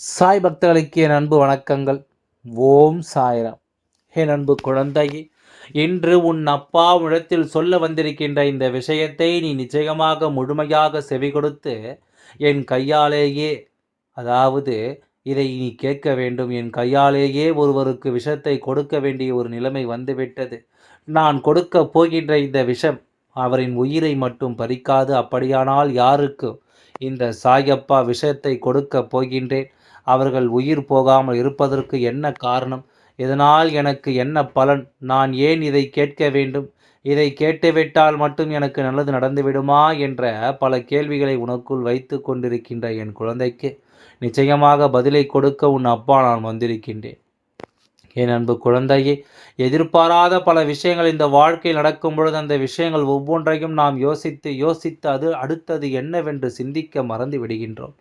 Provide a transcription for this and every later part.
சாய் பக்தர்களுக்கு என் அன்பு வணக்கங்கள். ஓம் சாய்ராம். என் அன்பு குழந்தையே இன்று உன் அப்பா இடத்தில் சொல்ல வந்திருக்கின்ற இந்த விஷயத்தை நீ நிச்சயமாக முழுமையாக செவி கொடுத்து என் கையாலேயே அதாவது இதை நீ கேட்க வேண்டும். என் கையாலேயே ஒருவருக்கு விஷத்தை கொடுக்க வேண்டிய ஒரு நிலைமை வந்துவிட்டது. நான் கொடுக்க போகின்ற இந்த விஷம் அவரின் உயிரை மட்டும் பறிக்காது. அப்படியானால் யாருக்கு இந்த சாயப்பா விஷத்தை கொடுக்க போகின்றேன்? அவர்கள் உயிர் போகாமல் இருப்பதற்கு என்ன காரணம்? இதனால் எனக்கு என்ன பலன்? நான் ஏன் இதை கேட்க வேண்டும்? இதை கேட்டுவிட்டால் மட்டும் எனக்கு நல்லது நடந்துவிடுமா? என்ற பல கேள்விகளை உனக்குள் வைத்து கொண்டிருக்கின்ற என் குழந்தைக்கு நிச்சயமாக பதிலை கொடுக்க உன் அப்பா நான் வந்திருக்கின்றேன். என் அன்பு குழந்தையே எதிர்பாராத பல விஷயங்கள் இந்த வாழ்க்கையில் நடக்கும் பொழுது அந்த விஷயங்கள் ஒவ்வொன்றையும் நாம் யோசித்து யோசித்து அது அடுத்தது என்னவென்று சிந்திக்க மறந்து விடுகின்றோம்.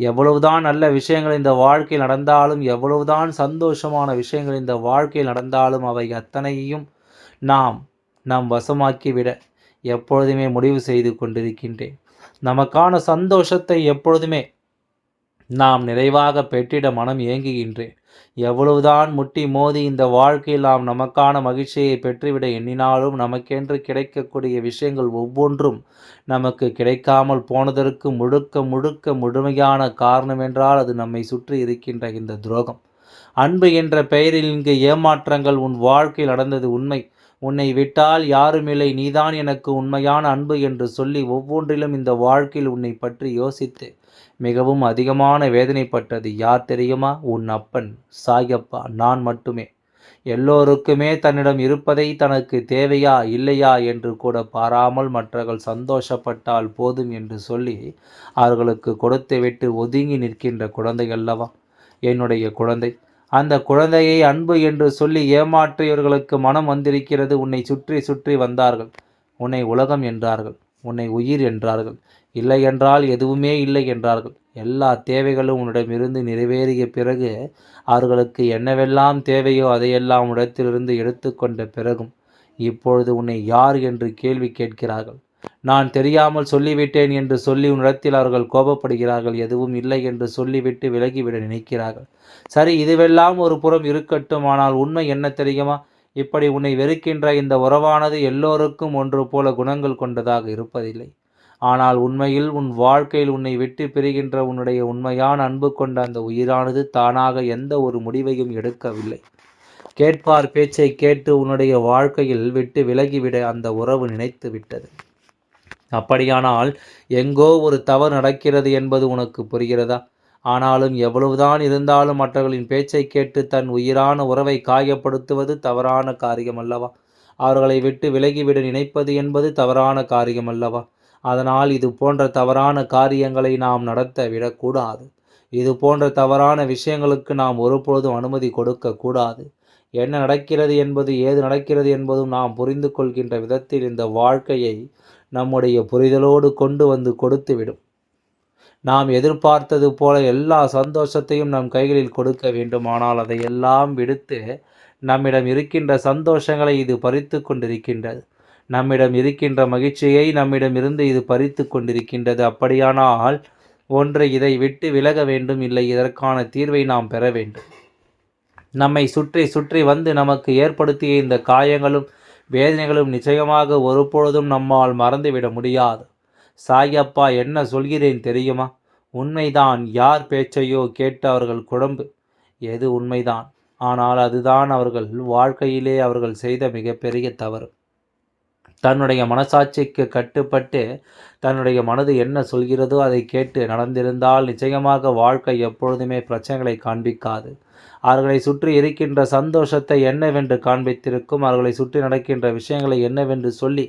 எவ்வளவுதான் நல்ல விஷயங்கள் இந்த வாழ்க்கையில் நடந்தாலும் எவ்வளவுதான் சந்தோஷமான விஷயங்கள் இந்த வாழ்க்கையில் நடந்தாலும் அவை அத்தனையும் நாம் நாம் வசமாக்கிவிட எப்பொழுதுமே முடிவு செய்து கொண்டிருக்கின்றேன். நமக்கான சந்தோஷத்தை எப்பொழுதுமே நாம் நிறைவாக பெற்றிட மனம் ஏங்குகின்றேன் எவ்வளவுதான் முட்டி மோதி இந்த வாழ்க்கையில் நாம் நமக்கான மகிழ்ச்சியை பெற்றுவிட எண்ணினாலும் நமக்கென்று கிடைக்கக்கூடிய விஷயங்கள் ஒவ்வொன்றும் நமக்கு கிடைக்காமல் போனதற்கு முழுக்க முழுக்க முழுமையான காரணம் என்றால் அது நம்மை சுற்றி இருக்கின்ற இந்த துரோகம். அன்பு என்ற பெயரில் இங்கு ஏமாற்றங்கள் உன் வாழ்க்கையில் நடந்தது உண்மை. உன்னை விட்டால் யாருமில்லை நீதான் எனக்கு உண்மையான அன்பு என்று சொல்லி ஒவ்வொன்றிலும் இந்த வாழ்க்கையில் உன்னை பற்றி யோசித்து மிகவும் அதிகமான வேதனைப்பட்டது யார் தெரியுமா? உன் அப்பன் சாயப்பா நான் மட்டுமே. எல்லோருக்குமே தன்னிடம் இருப்பதை தனக்கு தேவையா இல்லையா என்று கூட பாராமல் மற்றவர்கள் சந்தோஷப்பட்டால் போதும் என்று சொல்லி அவர்களுக்கு கொடுத்து விட்டு ஒதுங்கி நிற்கின்ற குழந்தை அல்லவா? என்னுடைய குழந்தை. அந்த குழந்தையை அன்பு என்று சொல்லி ஏமாற்றியவர்களுக்கு மனம் வந்திருக்கிறது. உன்னை சுற்றி சுற்றி வந்தார்கள். உன்னை உலகம் என்றார்கள். உன்னை உயிர் என்றார்கள். இல்லை என்றால் எதுவுமே இல்லை என்றார்கள். எல்லா தேவைகளும் உன்னிடமிருந்து நிறைவேறிய பிறகு அவர்களுக்கு என்னவெல்லாம் தேவையோ அதையெல்லாம் இடத்திலிருந்து எடுத்துக்கொண்ட பிறகும் இப்பொழுது உன்னை யார் என்று கேள்வி கேட்கிறார்கள்? நான் தெரியாமல் சொல்லிவிட்டேன் என்று சொல்லி உன்னிடத்தில் அவர்கள் கோபப்படுகிறார்கள் எதுவும் இல்லை என்று சொல்லிவிட்டு விலகிவிட நினைக்கிறார்கள். சரி இதுவெல்லாம் ஒரு புறம் இருக்கட்டும் ஆனால் உண்மை என்ன தெரியுமா? இப்படி உன்னை வெறுக்கின்ற இந்த உறவானது எல்லோருக்கும் ஒன்று போல குணங்கள் கொண்டதாக இருப்பதில்லை. ஆனால் உண்மையில் உன் வாழ்க்கையில் உன்னை விட்டு பிரிகின்ற உன்னுடைய உண்மையான அன்பு கொண்ட அந்த உயிரானது தானாக எந்த ஒரு முடிவையும் எடுக்கவில்லை. கேட்பார் பேச்சை கேட்டு உன்னுடைய வாழ்க்கையில் விட்டு விலகிவிட அந்த உறவு நினைத்து விட்டது அப்படியானால் எங்கோ ஒரு தவறு நடக்கிறது என்பது உனக்கு புரிகிறதா? ஆனாலும் எவ்வளவுதான் இருந்தாலும் மற்றவர்களின் பேச்சை கேட்டு தன் உயிரான உறவை காயப்படுத்துவது தவறான காரியம் அல்லவா அவர்களை விட்டு விலகிவிட நினைப்பது என்பது தவறான காரியம் அல்லவா அதனால் இது போன்ற தவறான காரியங்களை நாம் நடத்த விடக்கூடாது. இது போன்ற தவறான விஷயங்களுக்கு நாம் ஒருபொழுதும் அனுமதி கொடுக்க கூடாது. என்ன நடக்கிறது என்பது ஏது நடக்கிறது என்பதும் நாம் புரிந்து கொள்கின்ற விதத்தில் இந்த வாழ்க்கையை நம்முடைய புரிதலோடு கொண்டு வந்து கொடுத்துவிடும் நாம் எதிர்பார்த்தது போல எல்லா சந்தோஷத்தையும் நம் கைகளில் கொடுக்க வேண்டும் ஆனால் அதையெல்லாம் விடுத்து நம்மிடம் இருக்கின்ற சந்தோஷங்களை இது பறித்து கொண்டிருக்கின்றது. நம்மிடம் இருக்கின்ற மகிழ்ச்சியை நம்மிடம் இருந்து இது பறித்து கொண்டிருக்கின்றது. அப்படியானால் ஒன்று இதை விட்டு விலக வேண்டும் இல்லை இதற்கான தீர்வை நாம் பெற வேண்டும். நம்மை சுற்றி சுற்றி வந்து நமக்கு ஏற்படுத்திய இந்த காயங்களும் வேதனைகளும் நிச்சயமாக ஒருபொழுதும் நம்மால் மறந்துவிட முடியாது. சாயப்பா என்ன சொல்கிறேன் தெரியுமா? உண்மைதான் யார் பேச்சையோ கேட்டு அவர்கள் குழம்பு. எது உண்மைதான்? ஆனால் அதுதான் அவர்கள் வாழ்க்கையிலே அவர்கள் செய்த மிகப்பெரிய தவறு. தன்னுடைய மனசாட்சிக்கு கட்டுப்பட்டு தன்னுடைய மனது என்ன சொல்கிறதோ அதை கேட்டு நடந்திருந்தால் நிச்சயமாக வாழ்க்கை எப்பொழுதுமே பிரச்சனைகளை காண்பிக்காது. அவர்களை சுற்றி இருக்கின்ற சந்தோஷத்தை என்னவென்று காண்பித்திருக்கும் அவர்களை சுற்றி நடக்கின்ற விஷயங்களை என்னவென்று சொல்லி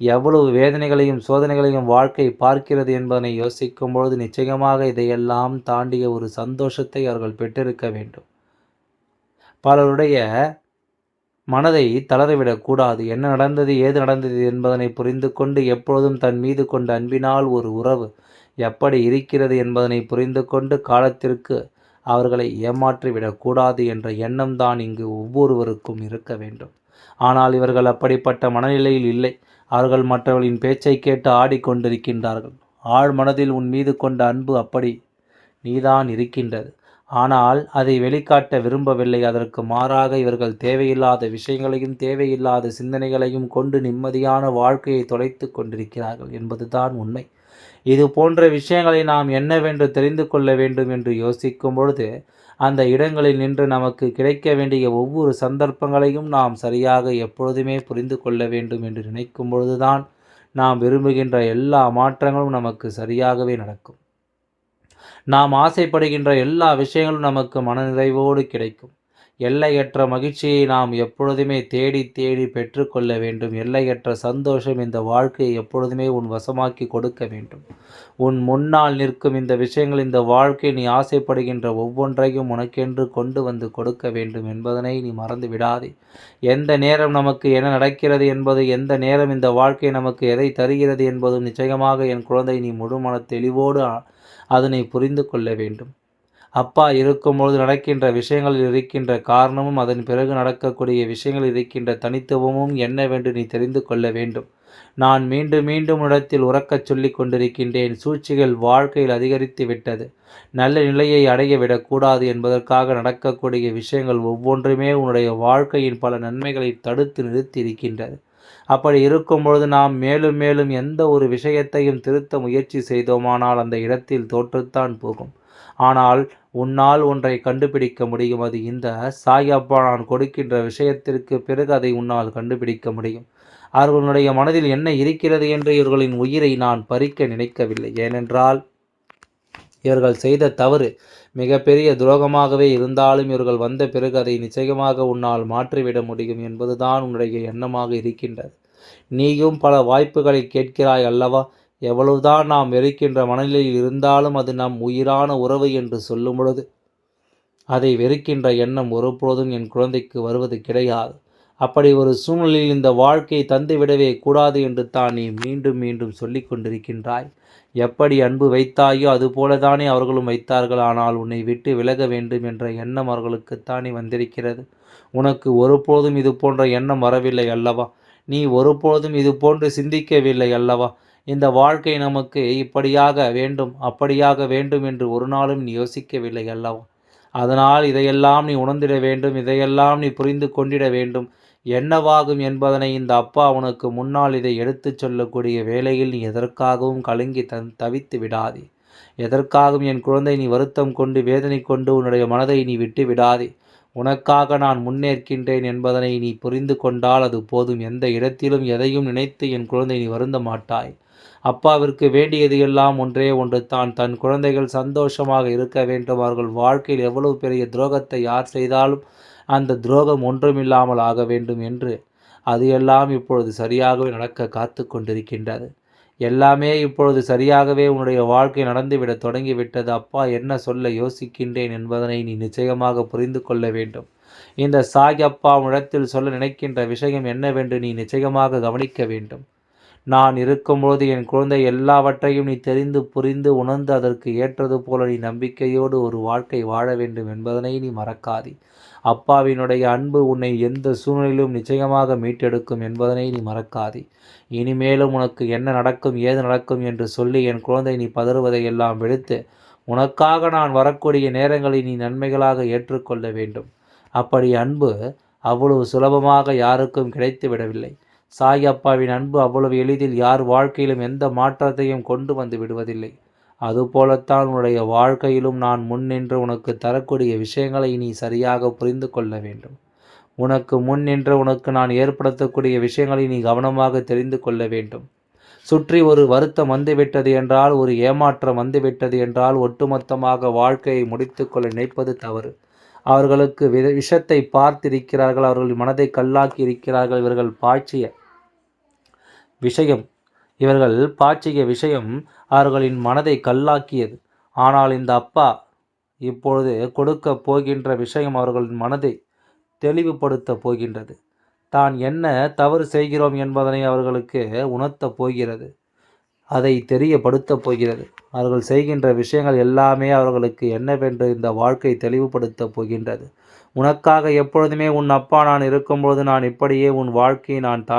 எவ்வளவு வேதனைகளையும் சோதனைகளையும் வாழ்க்கை பார்க்கிறது என்பதனை யோசிக்கும் பொழுது நிச்சயமாக இதையெல்லாம் தாண்டிய ஒரு சந்தோஷத்தை அவர்கள் பெற்றிருக்க வேண்டும். பலருடைய மனதை தளரவிடக்கூடாது என்ன நடந்தது ஏது நடந்தது என்பதனை புரிந்து கொண்டு எப்பொழுதும் தன் மீது கொண்ட அன்பினால் ஒரு உறவு எப்படி இருக்கிறது என்பதனை புரிந்து கொண்டு காலத்திற்கு அவர்களை ஏமாற்றிவிடக்கூடாது என்ற எண்ணம் தான் இங்கு ஒவ்வொருவருக்கும் இருக்க வேண்டும். ஆனால் இவர்கள் அப்படிப்பட்ட மனநிலையில் இல்லை. அவர்கள் மற்றவர்களின் பேச்சை கேட்டு ஆடிக்கொண்டிருக்கின்றார்கள். ஆழ் மனதில் உன் மீது கொண்ட அன்பு அப்படி நீதான் இருக்கின்றது. ஆனால் அதை வெளிக்காட்ட விரும்பவில்லை. அதற்கு மாறாக இவர்கள் தேவையில்லாத விஷயங்களையும் தேவையில்லாத சிந்தனைகளையும் கொண்டு நிம்மதியான வாழ்க்கையை தொலைத்து கொண்டிருக்கிறார்கள் என்பதுதான் உண்மை. இது போன்ற விஷயங்களை நாம் என்னவென்று தெரிந்து கொள்ள வேண்டும் என்று யோசிக்கும் பொழுது அந்த இடங்களில் நின்று நமக்கு கிடைக்க வேண்டிய ஒவ்வொரு சந்தர்ப்பங்களையும் நாம் சரியாக எப்பொழுதுமே புரிந்து கொள்ள வேண்டும் என்று நினைக்கும் பொழுதுதான் நாம் விரும்புகின்ற எல்லா மாற்றங்களும் நமக்கு சரியாகவே நடக்கும். நாம் ஆசைப்படுகின்ற எல்லா விஷயங்களும் நமக்கு மனநிறைவோடு கிடைக்கும். எல்லையற்ற மகிழ்ச்சியை நாம் எப்பொழுதுமே தேடி தேடி பெற்றுக்கொள்ள வேண்டும். எல்லையற்ற சந்தோஷம் இந்த வாழ்க்கையை எப்பொழுதுமே உன் வசமாக்கி கொடுக்க வேண்டும். உன் முன்னால் நிற்கும் இந்த விஷயங்கள் இந்த வாழ்க்கை நீ ஆசைப்படுகின்ற ஒவ்வொன்றையும் உனக்கென்று கொண்டு வந்து கொடுக்க வேண்டும் என்பதனை நீ மறந்து விடாதே. எந்த நேரம் நமக்கு என்ன நடக்கிறது என்பது எந்த நேரம் இந்த வாழ்க்கை நமக்கு எதை தருகிறது என்பதும் நிச்சயமாக என் குழந்தை நீ முழுமன தெளிவோடு அதனை புரிந்து கொள்ள வேண்டும். அப்பா இருக்கும்பொழுது நடக்கின்ற விஷயங்களில் இருக்கின்ற காரணமும் அதன் பிறகு நடக்கக்கூடிய விஷயங்களில் இருக்கின்ற தனித்துவமும் என்னவென்று நீ தெரிந்து கொள்ள வேண்டும். நான் மீண்டும் மீண்டும் இடத்தில் உறக்கச் சொல்லிக் கொண்டிருக்கின்றேன். சூழ்ச்சிகள் வாழ்க்கையில் அதிகரித்து விட்டது. நல்ல நிலையை அடைய விடக்கூடாது என்பதற்காக நடக்கக்கூடிய விஷயங்கள் ஒவ்வொன்றுமே உன்னுடைய வாழ்க்கையின் பல நன்மைகளை தடுத்து நிறுத்தி இருக்கின்றது அப்படி இருக்கும் பொழுது நாம் மேலும் மேலும் எந்த ஒரு விஷயத்தையும் திருத்த முயற்சி செய்தோமானால் அந்த இடத்தில் தோற்றுத்தான் போகும். ஆனால் உன்னால் ஒன்றை கண்டுபிடிக்க முடியும். அது இந்த சாயப்பா நான் கொடுக்கின்ற விஷயத்திற்கு பிறகு அதை உன்னால் கண்டுபிடிக்க முடியும். அவர்களுடைய மனதில் என்ன இருக்கிறது என்று இவர்களின் உயிரை நான் பறிக்க நினைக்கவில்லை. ஏனென்றால் இவர்கள் செய்த தவறு மிகப்பெரிய துரோகமாகவே இருந்தாலும் இவர்கள் வந்த பிறகு அதை நிச்சயமாக உன்னால் மாற்றிவிட முடியும் என்பதுதான் உன்னுடைய எண்ணமாக இருக்கின்றது. நீயும் பல வாய்ப்புகளை கேட்கிறாய் அல்லவா? எவ்வளவுதான் நாம் வெறுக்கின்ற மனநிலையில் இருந்தாலும் அது நம் உயிரான உறவு என்று சொல்லும் பொழுது அதை வெறுக்கின்ற எண்ணம் ஒருபொழுதும் என் குழந்தைக்கு வருவது கிடையாது. அப்படி ஒரு சூழ்நிலையில் இந்த வாழ்க்கையை தந்துவிடவே கூடாது என்று தான் நீ மீண்டும் மீண்டும் சொல்லி கொண்டிருக்கின்றாய். எப்படி அன்பு வைத்தாயோ அதுபோலதானே அவர்களும் வைத்தார்கள். ஆனால் உன்னை விட்டு விலக வேண்டும் என்ற எண்ணம் அவர்களுக்குத்தானே வந்திருக்கிறது. உனக்கு ஒருபோதும் இது போன்ற எண்ணம் வரவில்லை அல்லவா? நீ ஒருபோதும் இது போன்று சிந்திக்கவில்லை அல்லவா? இந்த வாழ்க்கை நமக்கு இப்படியாக வேண்டும் அப்படியாக வேண்டும் என்று ஒரு நாளும் நீ யோசிக்கவில்லை அல்லவா? அதனால் இதையெல்லாம் நீ உணர்ந்திட வேண்டும் இதையெல்லாம் நீ புரிந்து கொண்டிட வேண்டும். என்னவாகும் என்பதனை இந்த அப்பா உனக்கு முன்னால் இதை எடுத்துச் சொல்லக்கூடிய வேளையில் நீ எதற்காகவும் கலங்கி தன் தவித்து விடாதே. எதற்காகவும் என் குழந்தை நீ வருத்தம் கொண்டு வேதனை கொண்டு உன்னுடைய மனதை நீ விட்டு விடாதே. உனக்காக நான் முன்னேற்கின்றேன் என்பதனை நீ புரிந்து கொண்டால் அது போதும். எந்த இடத்திலும் எதையும் நினைத்து என் குழந்தை நீ வருந்த மாட்டாய் அப்பாவிற்கு வேண்டியது எல்லாம் ஒன்றே ஒன்று தான் தன் குழந்தைகள் சந்தோஷமாக இருக்க வேண்டும். அவர்கள் வாழ்க்கையில் எவ்வளவு பெரிய துரோகத்தை யார் செய்தாலும் அந்த துரோகம் ஒன்றுமில்லாமல் ஆக வேண்டும் என்று அது எல்லாம் இப்பொழுது சரியாகவே நடக்க காத்து கொண்டிருக்கின்றது. எல்லாமே இப்பொழுது சரியாகவே உன்னுடைய வாழ்க்கை நடந்துவிட தொடங்கிவிட்டது. அப்பா என்ன சொல்ல யோசிக்கின்றேன் என்பதனை நீ நிச்சயமாக புரிந்து கொள்ள வேண்டும். இந்த சாய் அப்பா இடத்தில் சொல்ல நினைக்கின்ற விஷயம் என்னவென்று நீ நிச்சயமாக கவனிக்க வேண்டும். நான் இருக்கும்போது என் குழந்தை எல்லாவற்றையும் நீ தெரிந்து புரிந்து உணர்ந்து அதற்கு ஏற்றது போல நீ நம்பிக்கையோடு ஒரு வாழ்க்கை வாழ வேண்டும் என்பதனை நீ மறக்காதி. அப்பாவினுடைய அன்பு உன்னை எந்த சூழ்நிலையிலும் நிச்சயமாக மீட்டெடுக்கும் என்பதனை நீ மறக்காதி. இனிமேலும் உனக்கு என்ன நடக்கும் ஏது நடக்கும் என்று சொல்லி என் குழந்தை நீ பதறுவதை எல்லாம் விடுத்து உனக்காக நான் வரக்கூடிய நேரங்களை நீ நன்மைகளாக ஏற்றுக்கொள்ள வேண்டும். அப்படி அன்பு அவ்வளவு சுலபமாக யாருக்கும் கிடைத்து விடவில்லை சாய் அப்பாவின் அன்பு அவ்வளவு எளிதில் யார் வாழ்க்கையிலும் எந்த மாற்றத்தையும் கொண்டு வந்து விடுவதில்லை. அதுபோலத்தான் உன்னுடைய வாழ்க்கையிலும் நான் முன் நின்று உனக்கு தரக்கூடிய விஷயங்களை நீ சரியாக புரிந்து கொள்ள வேண்டும். உனக்கு முன் நின்று உனக்கு நான் ஏற்படுத்தக்கூடிய விஷயங்களை நீ கவனமாக தெரிந்து கொள்ள வேண்டும். சுற்றி ஒரு வருத்தம் வந்துவிட்டது என்றால் ஒரு ஏமாற்றம் வந்துவிட்டது என்றால் ஒட்டுமொத்தமாக வாழ்க்கையை முடித்துக்கொள்ள நினைப்பது தவறு. அவர்களுக்கு விஷத்தை பார்த்திருக்கிறார்கள் அவர்கள் மனதை கல்லாக்கி இருக்கிறார்கள் இவர்கள் பாய்ச்சிய விஷயம் இவர்கள் பாய்ச்சிய விஷயம் அவர்களின் மனதை கல்லாக்கியது. ஆனால் இந்த அப்பா இப்பொழுது கொடுக்க போகின்ற விஷயம் அவர்களின் மனதை தெளிவுபடுத்த போகின்றது. தான் என்ன தவறு செய்கிறோம் என்பதனை அவர்களுக்கு உணர்த்தப் போகிறது. அதை தெரியப்படுத்தப் போகிறது. அவர்கள் செய்கின்ற விஷயங்கள் எல்லாமே அவர்களுக்கு என்னவென்று இந்த வாழ்க்கை தெளிவுபடுத்தப் போகின்றது. உனக்காக எப்பொழுதுமே உன் அப்பா நான் இருக்கும்போது நான் இப்படியே உன் வாழ்க்கையை நான் தா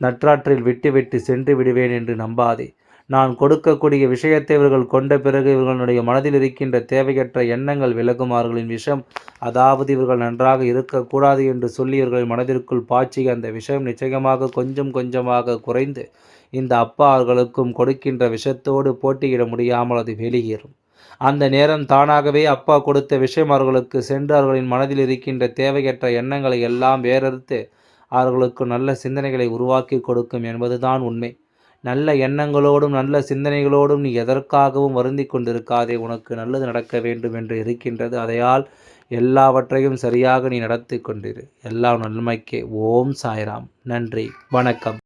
நற்றாற்றில் விட்டுவிட்டு சென்று விடுவேன் என்று நம்பாதே. நான் கொடுக்கக்கூடிய விஷயத்தை இவர்கள் கொண்ட பிறகு இவர்களுடைய மனதில் இருக்கின்ற தேவையற்ற எண்ணங்கள் விலகும். அவர்களின் விஷம் அதாவது இவர்கள் நன்றாக இருக்கக்கூடாது என்று சொல்லி இவர்கள் மனதிற்குள் பாய்ச்சி அந்த விஷயம் நிச்சயமாக கொஞ்சம் கொஞ்சமாக குறைந்து இந்த அப்பா அவர்களுக்கும் கொடுக்கின்ற விஷத்தோடு போட்டியிட முடியாமல் அது வெளியேறும். அந்த நேரம் தானாகவே அப்பா கொடுத்த விஷயம் அவர்களுக்கு சென்று அவர்களின் மனதில் இருக்கின்ற தேவையற்ற எண்ணங்களை எல்லாம் வேறறுத்து அவர்களுக்கு நல்ல சிந்தனைகளை உருவாக்கி கொடுக்கும் என்பதுதான் உண்மை. நல்ல எண்ணங்களோடும் நல்ல சிந்தனைகளோடும் நீ எதற்காகவும் வருந்தி கொண்டிருக்காதே உனக்கு நல்லது நடக்க வேண்டும் என்று இருக்கின்றது. அதையால் எல்லாவற்றையும் சரியாக நீ நடத்தி கொண்டிரு. எல்லாம் நன்மைக்கே. ஓம் சாய்ராம். நன்றி. வணக்கம்.